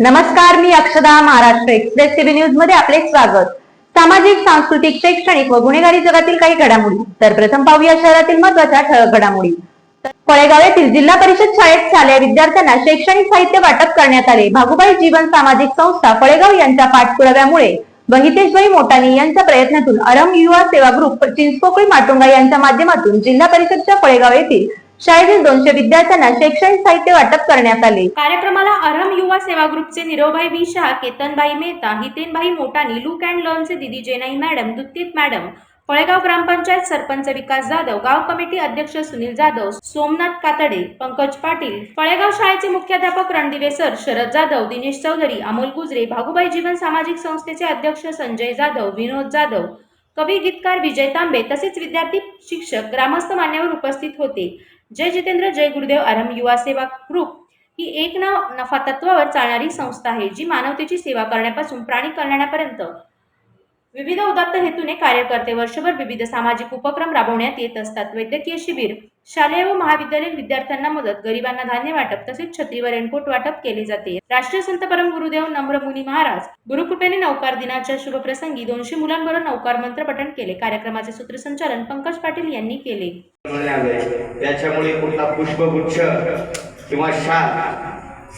नमस्कार मी अक्षदा Maharashtra express TV न्यूजमध्ये आपले स्वागत. सामाजिक सांस्कृतिक शैक्षणिक व गुन्हेगारी जगातील काही घडामोडी. तर प्रथम पाहूया शहरातील महत्त्वाच्या ठळक घडामोडी. फळेगाव येथील जिल्हा परिषद शाळेत शालेय विद्यार्थ्यांना शैक्षणिक साहित्य वाटप करण्यात आले. भागुबाई जीवन सामाजिक संस्था फळेगाव यांच्या पाठपुराव्यामुळे व हितेशभाई मोटानी यांच्या प्रयत्नातून अरम युवा सेवा ग्रुप चिंचपोकळी माटुंगा यांच्या माध्यमातून जिल्हा परिषदच्या फळेगाव येथील शाळेतील दोनशे विद्यार्थ्यांना शैक्षणिक साहित्य वाटप करण्यात आले. कार्यक्रमाला अरम युवा सेवा ग्रुपचे Nirobhai B Shah Ketanbhai Mehta Hitenbhai Motani look and लर्नचे दिदी जेनाई मॅडम दुत्तीत मॅडम फळेगाव ग्रामपंचायत सरपंच विकास जाधव गाव कमिटी अध्यक्ष सुनील जाधव सोमनाथ कातडे पंकज पाटील फळेगाव शाळेचे मुख्याध्यापक रणदिवे सर शरद जाधव दिनेश चौधरी अमोल गुजरे भागुबाई जीवन सामाजिक संस्थेचे अध्यक्ष संजय जाधव विनोद जाधव कवी गीतकार विजय तांबे तसेच विद्यार्थी शिक्षक ग्रामस्थ मान्यवर उपस्थित होते. जय जितेंद्र जय गुरुदेव आरम युवा सेवा ग्रुप ही एक नाव नफा तत्वावर चालणारी संस्था आहे जी मानवतेची सेवा करण्यापासून प्राणी कल्याणापर्यंत विविध उदात्त हेतूने कार्य करते. वर्षभर विविध सामाजिक उपक्रम राबवण्यात येत असतात. वैद्यकीय शिबिर शालेय व महाविद्यालयीन विद्यार्थ्यांना मदत गरिबांना धान्य वाटप तसेच छत्री व रेनकोट वाटप केले जाते. राष्ट्रीय संत परम गुरुदेव नम्रमुनी महाराज गुरुकृपेने नौकार दिनाच्या शुभप्रसंगी दोनशे मुलांबरोबर नौकार मंत्र पठण केले. कार्यक्रमाचे सूत्रसंचालन पंकज पाटील यांनी केले. त्याच्यामुळे कुठला पुष्पगुच्छ किंवा शाल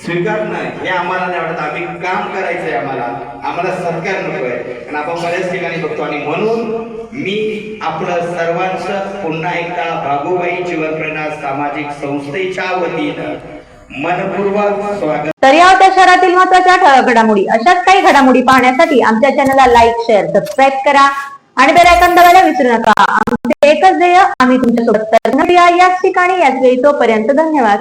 स्वीकारणं हे आम्हाला नाही वाटत आम्ही काम करायचं आहे आम्हाला. आम्हाला सरकार आहे आणि आपण बऱ्याच ठिकाणी बघतो. आणि म्हणून मी आपलं सर्वांचं पुन्हा एकदा भागोबाई जीवनप्रेरणा सामाजिक संस्थेच्या वतीनं मनपूर्वक स्वागत. तर या होत्या शहरातील महत्त्वाच्या ठळक घडामोडी. अशाच काही घडामोडी पाहण्यासाठी आमच्या चॅनलला लाईक शेअर सबस्क्राईब करा. आणि बेल आयकॉन दाबायला विसरू नका. आमचे एकच ध्येय आम्ही तुमच्यासोबत तर याच ठिकाणी याच वेळी तोपर्यंत धन्यवाद.